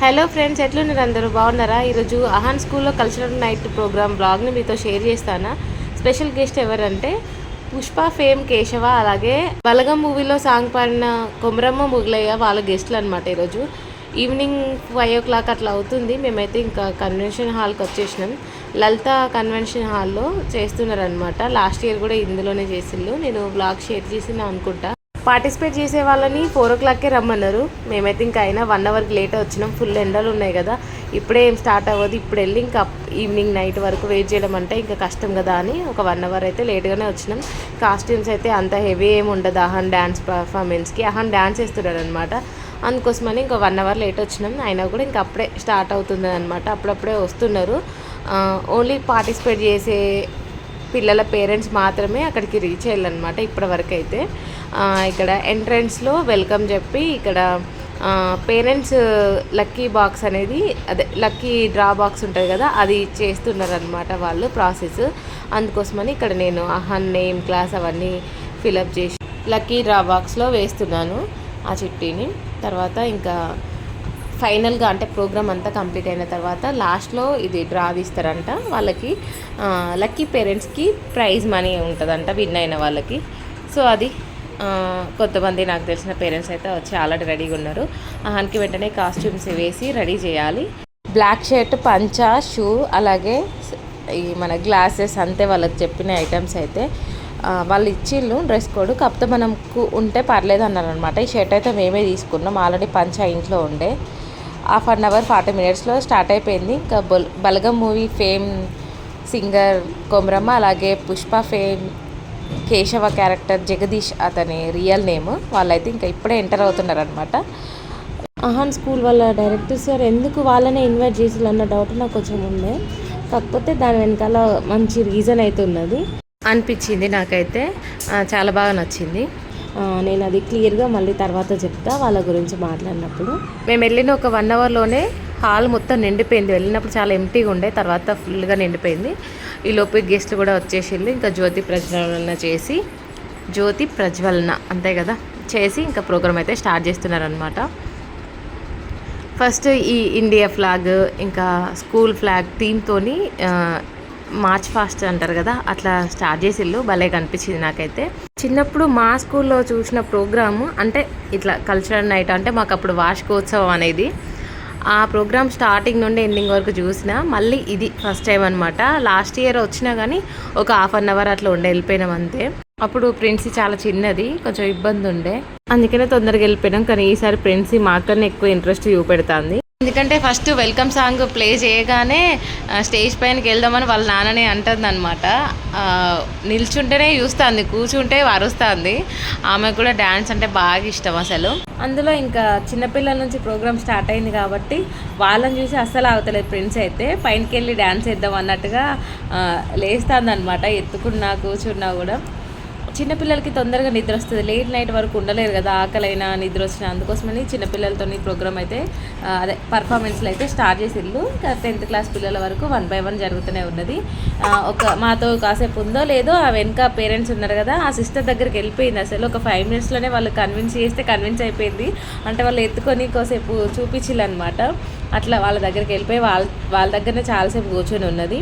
Hello friends ఎట్లున్నారు అందరూ? బాగున్నారా? ఈరోజు అహాన్ స్కూల్లో కల్చరల్ నైట్ ప్రోగ్రామ్ బ్లాగ్ని మీతో షేర్ చేస్తానా. స్పెషల్ గెస్ట్ ఎవరంటే పుష్ప ఫేమ్ కేశవ అలాగే బలగం మూవీలో సాంగ్ పాడిన కొమరమ్మ ముగులయ్య వాళ్ళ గెస్ట్లు అనమాట ఈరోజు. ఈవినింగ్ ఫైవ్ ఓ క్లాక్ అట్లా అవుతుంది. మేమైతే ఇంకా కన్వెన్షన్ హాల్కి వచ్చేసినాం. లలిత కన్వెన్షన్ హాల్లో చేస్తున్నారనమాట లాస్ట్ ఇయర్ కూడా ఇందులోనే చేసిండ్రు నేను బ్లాగ్ షేర్ చేసి అనుకుంటా. పార్టిసిపేట్ చేసే వాళ్ళని ఫోర్ ఓ క్లాక్కే రమ్మన్నారు. మేమైతే ఇంకా అయినా వన్ అవర్కి లేట్ వచ్చినాం. ఫుల్ ఎండలు ఉన్నాయి కదా. ఇప్పుడే ఏం స్టార్ట్ అవ్వదు. ఇప్పుడు వెళ్ళి ఇంకా ఈవినింగ్ నైట్ వరకు వెయిట్ చేయడం అంటే ఇంకా కష్టం కదా అని ఒక వన్ అవర్ అయితే లేట్గానే వచ్చినాం. కాస్ట్యూమ్స్ అయితే అంత హెవీ ఏమి ఉండదు. అహన్ డ్యాన్స్ పర్ఫార్మెన్స్కి. అహన్ డ్యాన్స్ వేస్తున్నాడు అనమాట అందుకోసమని ఇంకా వన్ అవర్ లేట్ వచ్చినాం. అయినా కూడా ఇంకా అప్పుడే స్టార్ట్ అవుతుంది అనమాట అప్పుడప్పుడే వస్తున్నారు. ఓన్లీ పార్టిసిపేట్ చేసే పిల్లల పేరెంట్స్ మాత్రమే అక్కడికి రీచ్ అయ్యాలన్నమాట ఇప్పటి వరకు అయితే ఇక్కడ ఎంట్రన్స్లో వెల్కమ్ చెప్పి ఇక్కడ పేరెంట్స్ లక్కీ బాక్స్ అనేది అదే లక్కీ డ్రా బాక్స్ ఉంటుంది కదా అది చేస్తున్నారనమాట వాళ్ళు ప్రాసెస్. అందుకోసమని ఇక్కడ నేను అహన్ నేమ్ క్లాస్ అవన్నీ ఫిలప్ చేసి లక్కీ డ్రా బాక్స్లో వేస్తున్నాను ఆ చిట్టీని. తర్వాత ఇంకా ఫైనల్గా అంటే ప్రోగ్రామ్ అంతా కంప్లీట్ అయిన తర్వాత లాస్ట్లో ఇది డ్రా తీస్తారంట. వాళ్ళకి లక్కీ పేరెంట్స్కి ప్రైజ్ మనీ ఉంటుందంట విన్ అయిన వాళ్ళకి. సో అది కొంతమంది నాకు తెలిసిన పేరెంట్స్ అయితే వచ్చి ఆల్రెడీ రెడీగా ఉన్నారు. ఆహానికి వెంటనే కాస్ట్యూమ్స్ వేసి రెడీ చేయాలి. బ్లాక్ షర్ట్ పంచా షూ అలాగే ఈ మన గ్లాసెస్ అంతే వాళ్ళకి చెప్పిన ఐటమ్స్ అయితే వాళ్ళు ఇచ్చిళ్ళు డ్రెస్ కోడ్. కాకపోతే మనకు ఉంటే పర్లేదు అన్నారు అనమాట ఈ షర్ట్ అయితే మేమే తీసుకున్నాం. ఆల్రెడీ పంచా ఇంట్లో ఉండే. హాఫ్ అన్ అవర్ ఫార్టీ మినిట్స్లో స్టార్ట్ అయిపోయింది. ఇంకా బల్ Balagam movie fame singer Komaramma అలాగే పుష్ప ఫేమ్ కేశవ క్యారెక్టర్ జగదీష్ అతని రియల్ నేమ్. వాళ్ళైతే ఇంకా ఇప్పుడే ఎంటర్ అవుతున్నారనమాట అహాన్ స్కూల్ వాళ్ళ డైరెక్టర్ సార్ ఎందుకు వాళ్ళనే ఇన్వైట్ చేసి అన్న డౌట్ నాకు కొంచెం ఉండే. కాకపోతే దాని వెనకాల మంచి రీజన్ అయితే ఉన్నది. అనిపించింది నాకైతే. చాలా బాగా నచ్చింది. నేను అది క్లియర్గా మళ్ళీ తర్వాత చెప్తా వాళ్ళ గురించి మాట్లాడినప్పుడు. మేము వెళ్ళిన ఒక వన్ అవర్లోనే హాల్ మొత్తం నిండిపోయింది. వెళ్ళినప్పుడు చాలా ఎంటీగా ఉండే తర్వాత ఫుల్గా నిండిపోయింది. ఈ లోపు గెస్ట్లు కూడా వచ్చేసింది ఇంకా జ్యోతి ప్రజ్వలన చేసి జ్యోతి ప్రజ్వలన అంతే కదా చేసి ఇంకా ప్రోగ్రామ్ అయితే స్టార్ట్ చేస్తున్నారనమాట ఫస్ట్ ఈ ఇండియా ఫ్లాగ్ ఇంకా స్కూల్ ఫ్లాగ్ థీమ్తోని మార్చ్ ఫాస్ట్ అంటారు కదా అట్లా స్టార్ట్ చేసిళ్ళు. భలే కనిపించింది నాకైతే. చిన్నప్పుడు మా స్కూల్లో చూసిన ప్రోగ్రాము అంటే ఇట్లా కల్చరల్ నైట్ అంటే మాకు అప్పుడు వార్షికోత్సవం అనేది. ఆ ప్రోగ్రామ్ స్టార్టింగ్ నుండి ఎండింగ్ వరకు చూసిన మళ్ళీ ఇది ఫస్ట్ టైం అనమాట లాస్ట్ ఇయర్ వచ్చినా కానీ ఒక హాఫ్ అన్ అవర్ అట్లా ఉండే వెళ్ళిపోయినాం అంతే. అప్పుడు ప్రిన్సీ చాలా చిన్నది కొంచెం ఇబ్బంది ఉండే. అందుకనే తొందరగా వెళ్ళిపోయినాం కానీ ఈసారి ప్రిన్సీ మాకన్నా ఎక్కువ ఇంట్రెస్ట్ చూపెడుతుంది. ఎందుకంటే ఫస్ట్ వెల్కమ్ సాంగ్ ప్లే చేయగానే స్టేజ్ పైనకి వెళ్దామని వాళ్ళ నాన్ననే అంటుంది అనమాట నిల్చుంటేనే చూస్తుంది కూర్చుంటే అరుస్తుంది ఆమె కూడా డ్యాన్స్ అంటే బాగా ఇష్టం అసలు. అందులో ఇంకా చిన్నపిల్లల నుంచి ప్రోగ్రామ్ స్టార్ట్ అయింది కాబట్టి వాళ్ళని చూసి అస్సలు అవతలేదు ఫ్రెండ్స్ అయితే. పైనకి వెళ్ళి డ్యాన్స్ వేద్దాం అన్నట్టుగా లేస్తుంది అనమాట ఎత్తుకున్నా కూర్చున్నా కూడా. చిన్నపిల్లలకి తొందరగా నిద్ర వస్తుంది. లేట్ నైట్ వరకు ఉండలేరు కదా ఆకలైనా నిద్ర వచ్చిన. అందుకోసమని చిన్నపిల్లలతో ప్రోగ్రామ్ అయితే అదే పర్ఫార్మెన్స్లు అయితే స్టార్ట్ చేసిళ్ళు టెన్త్ క్లాస్ పిల్లల వరకు వన్ బై వన్ జరుగుతూనే ఉన్నది. ఒక మాతో కాసేపు ఉందో లేదో ఆ వెనక పేరెంట్స్ ఉన్నారు కదా ఆ సిస్టర్ దగ్గరికి వెళ్ళిపోయింది అసలు. ఒక ఫైవ్ మినిట్స్లోనే వాళ్ళు కన్విన్స్ చేస్తే కన్విన్స్ అయిపోయింది. అంటే వాళ్ళు ఎత్తుకొని కాసేపు చూపించిల్లు అనమాట అట్లా వాళ్ళ దగ్గరికి వెళ్ళిపోయి వాళ్ళ వాళ్ళ దగ్గరనే చాలాసేపు కూర్చొని ఉన్నది.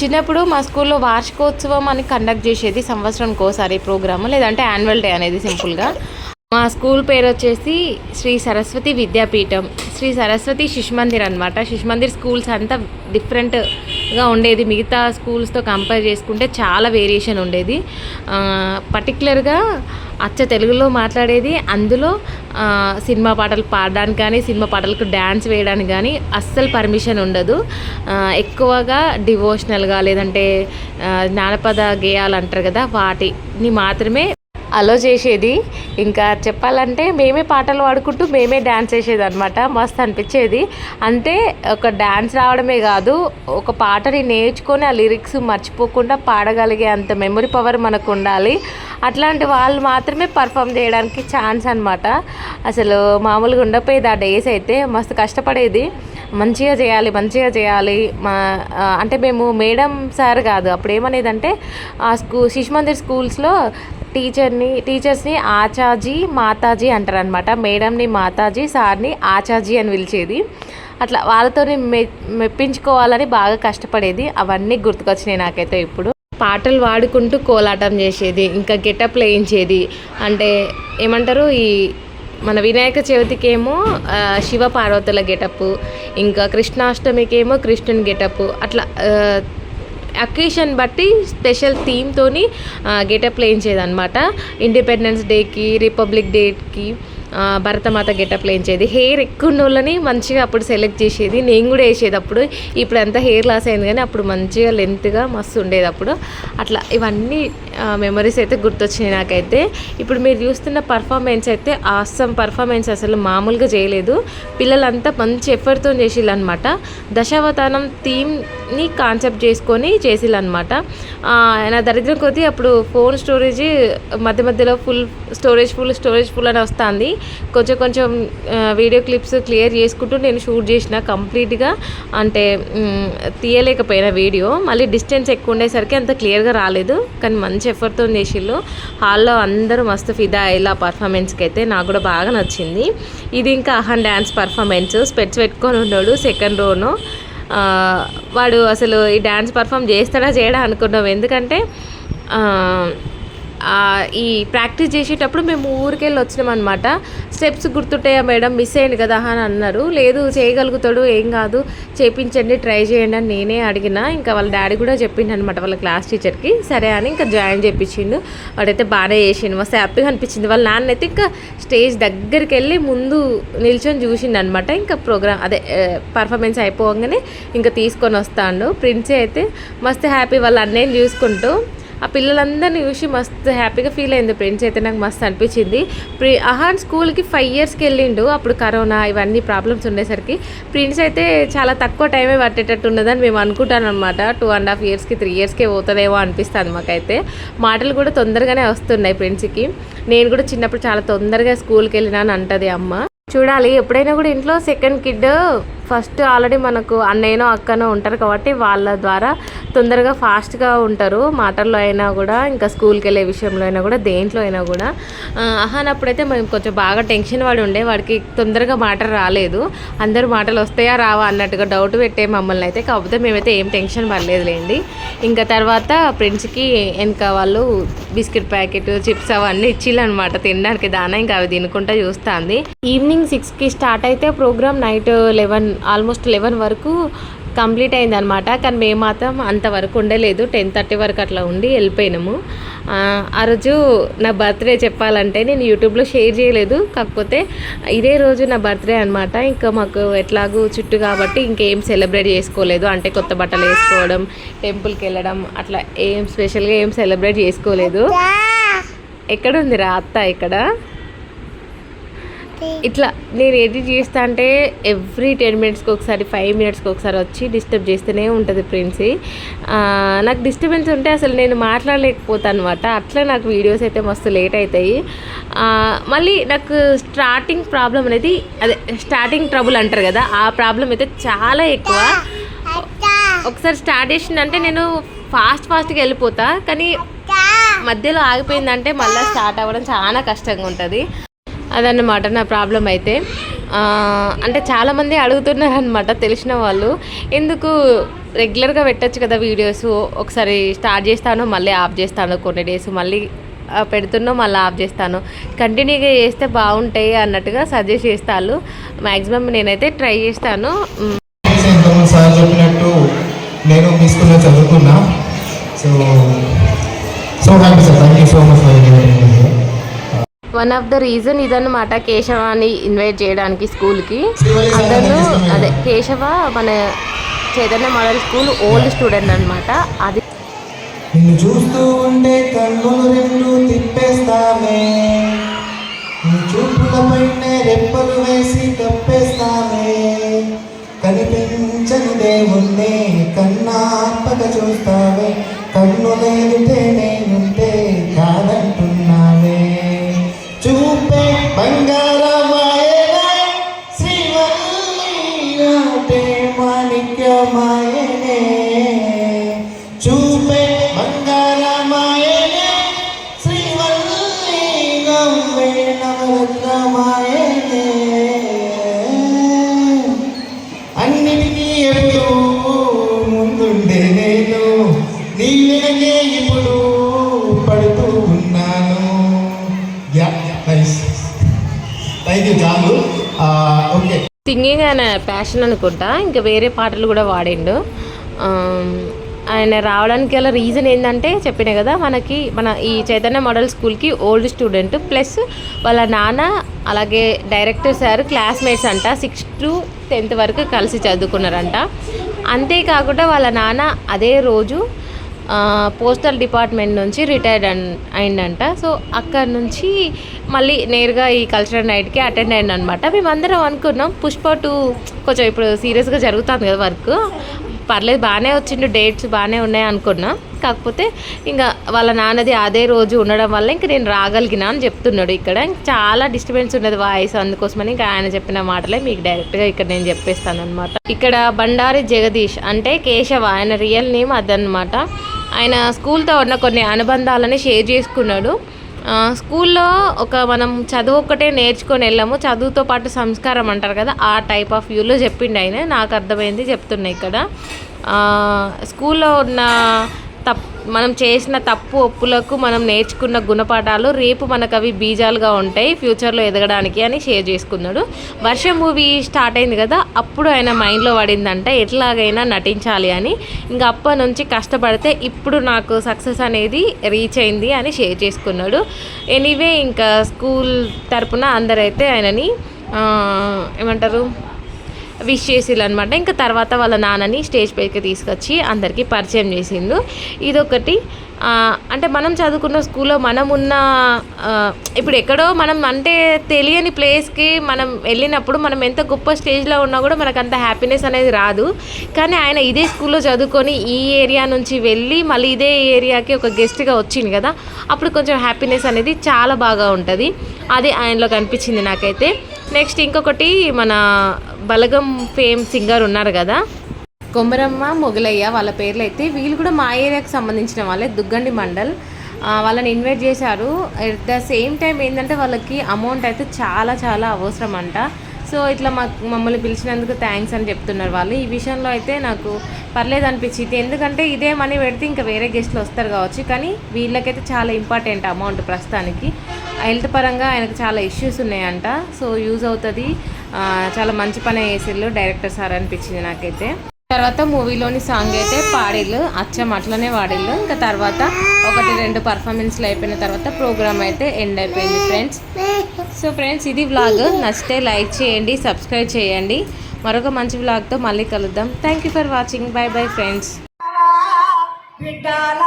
చిన్నప్పుడు మా స్కూల్లో వార్షికోత్సవం అని కండక్ట్ చేసేది సంవత్సరానికి ఒకసారి ప్రోగ్రాము లేదంటే యాన్యువల్ డే అనేది సింపుల్గా. మా స్కూల్ పేరు వచ్చేసి శ్రీ సరస్వతి విద్యాపీఠం శ్రీ సరస్వతి శిశుమందిర్ అనమాట శిశుమందిర్ స్కూల్స్ అంతా డిఫరెంట్గా ఉండేది. మిగతా స్కూల్స్తో కంపేర్ చేసుకుంటే చాలా వేరియేషన్ ఉండేది. పర్టికులర్గా అచ్చ తెలుగులో మాట్లాడేది. అందులో సినిమా పాటలు పాడడానికి కానీ సినిమా పాటలకు డ్యాన్స్ వేయడానికి కానీ అస్సలు పర్మిషన్ ఉండదు. ఎక్కువగా డివోషనల్గా లేదంటే జానపద గేయాలు అంటారు కదా వాటిని మాత్రమే అలో చేసేది. ఇంకా చెప్పాలంటే మేమే పాటలు పాడుకుంటూ మేమే డ్యాన్స్ వేసేది అనమాట మస్తు అనిపించేది. అంటే ఒక డ్యాన్స్ రావడమే కాదు ఒక పాటని నేర్చుకొని ఆ లిరిక్స్ మర్చిపోకుండా పాడగలిగే అంత మెమరీ పవర్ మనకు ఉండాలి. అట్లాంటి వాళ్ళు మాత్రమే పర్ఫామ్ చేయడానికి ఛాన్స్ అనమాట అసలు మామూలుగా ఉండపోయేది ఆ డేస్ అయితే. మస్తు కష్టపడేది. మంచిగా చేయాలి మంచిగా చేయాలి. మా అంటే మేము మేడం సార్ కాదు. అప్పుడు ఏమనేదంటే ఆ స్కూ శిశు మందిర్ స్కూల్స్లో టీచర్ని టీచర్స్ని ఆచాజీ మాతాజీ అంటారు అనమాట మేడంని మాతాజీ సార్ని ఆచాజీ అని పిలిచేది. అట్లా వాళ్ళతోని మె మెప్పించుకోవాలని బాగా కష్టపడేది. అవన్నీ గుర్తుకొచ్చినాయి నాకైతే ఇప్పుడు. పాటలు పాడుకుంటూ కోలాటం చేసేది ఇంకా గెటప్ వేయించేది. అంటే ఏమంటారు ఈ మన వినాయక చవితికి ఏమో శివ పార్వతుల గెటప్ ఇంకా కృష్ణాష్టమికి ఏమో కృష్ణుని గెటప్ అట్లా అకేషన్ బట్టి స్పెషల్ థీమ్తోని గెటప్ వేయించేది అనమాట ఇండిపెండెన్స్ డేకి రిపబ్లిక్ డేకి. భరతమాత గెటప్ వేయించేది హెయిర్ ఎక్కువ వాళ్ళని మంచిగా అప్పుడు సెలెక్ట్ చేసేది. నేను కూడా వేసేది అప్పుడు ఇప్పుడు అంతా హెయిర్ లాస్ అయింది కానీ అప్పుడు మంచిగా లెంత్గా మస్తు ఉండేది అప్పుడు అట్లా ఇవన్నీ మెమరీస్ అయితే గుర్తొచ్చినాయి నాకైతే. ఇప్పుడు మీరు చూస్తున్న పర్ఫార్మెన్స్ అయితే ఆసం పర్ఫార్మెన్స్ అసలు మామూలుగా చేయలేదు. పిల్లలంతా మంచి ఎఫర్ట్తో చేసిళ్ళు అనమాట దశావతానం థీమ్ని కాన్సెప్ట్ చేసుకొని చేసిళ్ళు అనమాట నా దరిద్రం కొద్దీ అప్పుడు ఫోన్ స్టోరేజ్ మధ్య మధ్యలో full storage full storage full అని వస్తుంది. కొంచెం కొంచెం వీడియో క్లిప్స్ క్లియర్ చేసుకుంటూ నేను షూట్ చేసిన కంప్లీట్గా అంటే తీయలేకపోయిన వీడియో. మళ్ళీ డిస్టెన్స్ ఎక్కువ ఉండేసరికి అంత క్లియర్గా రాలేదు. కానీ మంచి ఎఫర్ట్తో చేసిళ్ళు. హాల్లో అందరూ మస్తు ఫిదా ఇలా పర్ఫార్మెన్స్కి అయితే నాకు కూడా బాగా నచ్చింది. ఇది ఇంకా అహన్ డ్యాన్స్ పర్ఫార్మెన్స్. స్పెట్స్ పెట్టుకొని ఉన్నాడు సెకండ్ రోను. వాడు అసలు ఈ డ్యాన్స్ పర్ఫామ్ చేస్తాడా చేయడా అనుకున్నాం. ఎందుకంటే ఈ ప్రాక్టీస్ చేసేటప్పుడు మేము ఊరికెళ్ళి వచ్చినాం అనమాట స్టెప్స్ గుర్తుంటాయా మేడం? మిస్ అయ్యింది కదా అని అన్నారు. లేదు చేయగలుగుతాడు ఏం కాదు. చేపించండి ట్రై చేయండి అని నేనే అడిగిన. ఇంకా వాళ్ళ డాడీ కూడా చెప్పిండు అనమాట వాళ్ళ క్లాస్ టీచర్కి. సరే అని ఇంకా జాయిన్ చేయించిండు వాడైతే బాగానే చేసిండు. మస్తు హ్యాపీగా అనిపించింది. వాళ్ళ నాన్న అయితే ఇంకా స్టేజ్ దగ్గరికి వెళ్ళి ముందు నిల్చొని చూసిండు అనమాట ఇంకా ప్రోగ్రామ్ అదే పర్ఫార్మెన్స్ అయిపోగానే ఇంకా తీసుకొని వస్తాడు. ప్రిన్సే అయితే మస్తు హ్యాపీ. వాళ్ళ అన్నయ్యని చూసుకుంటూ ఆ పిల్లలందరినీ చూసి మస్తు హ్యాపీగా ఫీల్ అయింది ఫ్రెండ్స్. అయితే నాకు మస్తు అనిపించింది. ప్రి అహాన్ స్కూల్కి ఫైవ్ ఇయర్స్కి వెళ్ళిండు. అప్పుడు కరోనా ఇవన్నీ ప్రాబ్లమ్స్ ఉండేసరికి. ప్రిన్స్ అయితే చాలా తక్కువ టైమే పట్టేటట్టు ఉన్నదని మేము అనుకుంటాను అనమాట టూ అండ్ హాఫ్ ఇయర్స్కి త్రీ ఇయర్స్కే పోతుందేమో అనిపిస్తుంది మాకైతే. మాటలు కూడా తొందరగానే వస్తున్నాయి ఫ్రెండ్స్కి. నేను కూడా చిన్నప్పుడు చాలా తొందరగా స్కూల్కి వెళ్ళినా అని అంటది అమ్మ. చూడాలి ఎప్పుడైనా కూడా ఇంట్లో సెకండ్ కిడ్ ఫస్ట్ ఆల్రెడీ మనకు అన్నయ్యనో అక్కనో ఉంటారు కాబట్టి వాళ్ళ ద్వారా తొందరగా ఫాస్ట్గా ఉంటారు. మాటల్లో అయినా కూడా ఇంకా స్కూల్కి వెళ్ళే విషయంలో అయినా కూడా దేంట్లో అయినా కూడా. అహానప్పుడైతే మేము కొంచెం బాగా టెన్షన్ వాడి ఉండే. వాడికి తొందరగా మాట రాలేదు. అందరూ మాటలు వస్తాయా రావా అన్నట్టుగా డౌట్ పెట్టే మమ్మల్ని అయితే. కాకపోతే మేమైతే ఏం టెన్షన్ పడలేదులేండి. ఇంకా తర్వాత ఫ్రెండ్స్కి వెనక వాళ్ళు బిస్కెట్ ప్యాకెట్ చిప్స్ అవన్నీ ఇచ్చిళ్ళు అనమాట తినడానికి దానా ఇంకా అవి తినుకుంటా చూస్తుంది. ఈవినింగ్ సిక్స్కి స్టార్ట్ అయితే program night eleven almost eleven వరకు కంప్లీట్ అయింది అనమాట కానీ మేము మాత్రం అంతవరకు ఉండలేదు. టెన్ థర్టీ వరకు అట్లా ఉండి వెళ్ళిపోయినాము. ఆ, రోజు నా బర్త్డే చెప్పాలంటే నేను యూట్యూబ్లో షేర్ చేయలేదు. కాకపోతే ఇదే రోజు నా బర్త్డే అనమాట ఇంకా మాకు ఎట్లాగూ చుట్టూ కాబట్టి ఇంకేం సెలబ్రేట్ చేసుకోలేదు. అంటే కొత్త బట్టలు వేసుకోవడం టెంపుల్కి వెళ్ళడం అట్లా ఏం స్పెషల్గా ఏం సెలబ్రేట్ చేసుకోలేదు. ఎక్కడుంది రా అత్త ఇక్కడ? ఇట్లా నేను ఎడిట్ చేస్తా అంటే ఎవ్రీ టెన్ మినిట్స్కి ఒకసారి ఫైవ్ మినిట్స్కి ఒకసారి వచ్చి డిస్టర్బ్ చేస్తూనే ఉంటుంది ప్రిన్సీ. నాకు డిస్టర్బెన్స్ ఉంటే అసలు నేను మాట్లాడలేకపోతాను అనమాట అట్లా నాకు వీడియోస్ అయితే మస్తు లేట్ అవుతాయి మళ్ళీ నాకు స్టార్టింగ్ ప్రాబ్లం అనేది అదే స్టార్టింగ్ ట్రబుల్ అంటారు కదా ఆ ప్రాబ్లం అయితే చాలా ఎక్కువ. ఒకసారి స్టార్ట్ చేసిందంటే నేను ఫాస్ట్ ఫాస్ట్గా వెళ్ళిపోతా. కానీ మధ్యలో ఆగిపోయిందంటే మళ్ళీ స్టార్ట్ అవ్వడం చాలా కష్టంగా ఉంటుంది అదన్నమాట నా ప్రాబ్లం అయితే. అంటే చాలామంది అడుగుతున్నారు అనమాట తెలిసిన వాళ్ళు. ఎందుకు రెగ్యులర్గా పెట్టచ్చు కదా వీడియోస్? ఒకసారి స్టార్ట్ చేస్తాను మళ్ళీ ఆఫ్ చేస్తాను కొన్ని డేస్ మళ్ళీ పెడుతున్నా మళ్ళీ ఆఫ్ చేస్తాను. కంటిన్యూగా చేస్తే బాగుంటాయి అన్నట్టుగా సజెస్ట్ చేస్తాను మ్యాక్సిమం నేనైతే ట్రై చేస్తాను. సార్ చెప్పినట్టు నేను మీ స్కూల్లో చదువుకున్నా. So so happy sir. Thank you so much for one of the reason ఇదన్నమాట కేశవాని ఇన్వైట్ చేయడానికి స్కూల్కి. అతను అదే కేశవ మన Chaitanya model school old student అనమాట అది నిన్ను చూస్తూ ఉంటే కన్నులు రెండు తిప్పేస్తామే నీ చూపులపైనే రెప్పలు వేసి కప్పేస్తామే కనిపించని దేవుణ్ణి కన్నాపక చూస్తావే. కన్ను లేదుటే మాయనే చూపే బంగారమాయనే శ్రీవల్లి గౌవే నవరత్నమాయనే అన్నిటికీ ఎప్పుడు ముందుండే నేను నీ వెనకే ఇప్పుడు పడుతూ ఉన్నాను. యా నైస్ థ్యాంక్ యూ చాలు. ఓకే సింగింగ్ ఆయన ప్యాషన్ అనుకుంటా. ఇంకా వేరే పాటలు కూడా వాడిండు. ఆయన రావడానికి గల రీజన్ ఏంటంటే చెప్పిన కదా మనకి మన ఈ చైతన్య మోడల్ స్కూల్కి ఓల్డ్ స్టూడెంట్ ప్లస్ వాళ్ళ నాన్న అలాగే డైరెక్టర్ సార్ క్లాస్మేట్స్ అంట సిక్స్త్ టు టెన్త్ వరకు కలిసి చదువుకున్నారంట. అంతేకాకుండా వాళ్ళ నాన్న అదే రోజు పోస్టల్ డిపార్ట్మెంట్ నుంచి రిటైర్డ్ అయిందంట. సో అక్కడ నుంచి మళ్ళీ నేరుగా ఈ కల్చరల్ నైట్కి అటెండ్ అయ్యింది అనమాట మేమందరం అనుకున్నాం పుష్ప టూ కొంచెం ఇప్పుడు సీరియస్గా జరుగుతుంది కదా వర్క్. పర్లేదు బాగానే వచ్చిండు డేట్స్ బాగానే ఉన్నాయి అనుకున్నా. కాకపోతే ఇంకా వాళ్ళ నాన్నది అదే రోజు ఉండడం వల్ల ఇంక నేను రాగలిగినా అని చెప్తున్నాడు ఇక్కడ. చాలా డిస్టర్బెన్స్ ఉన్నది వాయిస్ అందుకోసమని ఇంకా ఆయన చెప్పిన మాటలే మీకు డైరెక్ట్గా ఇక్కడ నేను చెప్పేస్తాను అనమాట ఇక్కడ బండారి జగదీష్ అంటే కేశవ ఆయన రియల్ నేమ్ అదనమాట ఆయన స్కూల్తో ఉన్న కొన్ని అనుబంధాలని షేర్ చేసుకున్నాడు. స్కూల్లో ఒక మనం చదువు ఒక్కటే నేర్చుకొని వెళ్ళాము. చదువుతో పాటు సంస్కారం అంటారు కదా ఆ టైప్ ఆఫ్ వ్యూలో చెప్పిండు ఆయన. నాకు అర్థమైంది చెప్తున్నా ఇక్కడ. స్కూల్లో ఉన్న తప్ మనం చేసిన తప్పు ఒప్పులకు మనం నేర్చుకున్న గుణపాఠాలు రేపు మనకు అవి బీజాలుగా ఉంటాయి ఫ్యూచర్లో ఎదగడానికి అని షేర్ చేసుకున్నాడు. వర్షం మూవీ స్టార్ట్ అయింది కదా అప్పుడు ఆయన మైండ్లో పడిందంట ఎట్లాగైనా నటించాలి అని. ఇంకా అప్పటి నుంచి కష్టపడితే ఇప్పుడు నాకు సక్సెస్ అనేది రీచ్ అయింది అని షేర్ చేసుకున్నాడు. ఎనీవే ఇంకా స్కూల్ తరపున అందరైతే ఆయనని ఏమంటారు విష్ చేసిళ్ళు అనమాట ఇంకా తర్వాత వాళ్ళ నాన్నని స్టేజ్ పైకి తీసుకొచ్చి అందరికీ పరిచయం చేసిండు. ఇదొకటి. అంటే మనం చదువుకున్న స్కూల్లో మనం ఉన్న ఇప్పుడు ఎక్కడో మనం అంటే తెలియని ప్లేస్కి మనం వెళ్ళినప్పుడు మనం ఎంత గొప్ప స్టేజ్లో ఉన్నా కూడా మనకు అంత హ్యాపీనెస్ అనేది రాదు. కానీ ఆయన ఇదే స్కూల్లో చదువుకొని ఈ ఏరియా నుంచి వెళ్ళి మళ్ళీ ఇదే ఏరియాకి ఒక గెస్ట్గా వచ్చింది కదా అప్పుడు కొంచెం హ్యాపీనెస్ అనేది చాలా బాగా ఉంటుంది. అది ఆయనలో కనిపించింది నాకైతే. నెక్స్ట్ ఇంకొకటి మన బలగం ఫేమ్ సింగర్ ఉన్నారు కదా. కొమరమ్మ మొగలయ్య వాళ్ళ పేర్లు అయితే వీళ్ళు కూడా మా ఏరియాకి సంబంధించిన వాళ్ళే దుగ్గండి మండల్. వాళ్ళని ఇన్వైట్ చేశారు. అట్ ద సేమ్ టైం ఏంటంటే వాళ్ళకి అమౌంట్ అయితే చాలా చాలా అవసరం అంట సో ఇట్లా మా మమ్మల్ని పిలిచినందుకు థ్యాంక్స్ అని చెప్తున్నారు వాళ్ళు. ఈ విషయంలో అయితే నాకు పర్లేదు అనిపించింది. ఎందుకంటే ఇదే మనీ పెడితే ఇంకా వేరే గెస్ట్లు వస్తారు కావచ్చు. కానీ వీళ్ళకైతే చాలా ఇంపార్టెంట్ అమౌంట్ ప్రస్తుతానికి. హెల్త్ పరంగా ఆయనకు చాలా ఇష్యూస్ ఉన్నాయంట. సో యూజ్ అవుతుంది. చాలా మంచి పని చేసిళ్ళు డైరెక్టర్ సార్ అనిపించింది నాకైతే. తర్వాత మూవీలోని సాంగ్ అయితే పాడిళ్ళు అచ్చం అట్లనే వాడిళ్ళు ఇంకా తర్వాత ఒకటి రెండు పర్ఫార్మెన్స్లు అయిపోయిన తర్వాత ప్రోగ్రామ్ అయితే ఎండ్ అయిపోయింది ఫ్రెండ్స్. సో ఫ్రెండ్స్ ఇది వ్లాగ్ నచ్చితే లైక్ చేయండి సబ్స్క్రైబ్ చేయండి. మరొక మంచి వ్లాగ్తో మళ్ళీ కలుద్దాం. Thank you for watching bye bye friends బిడ్డాల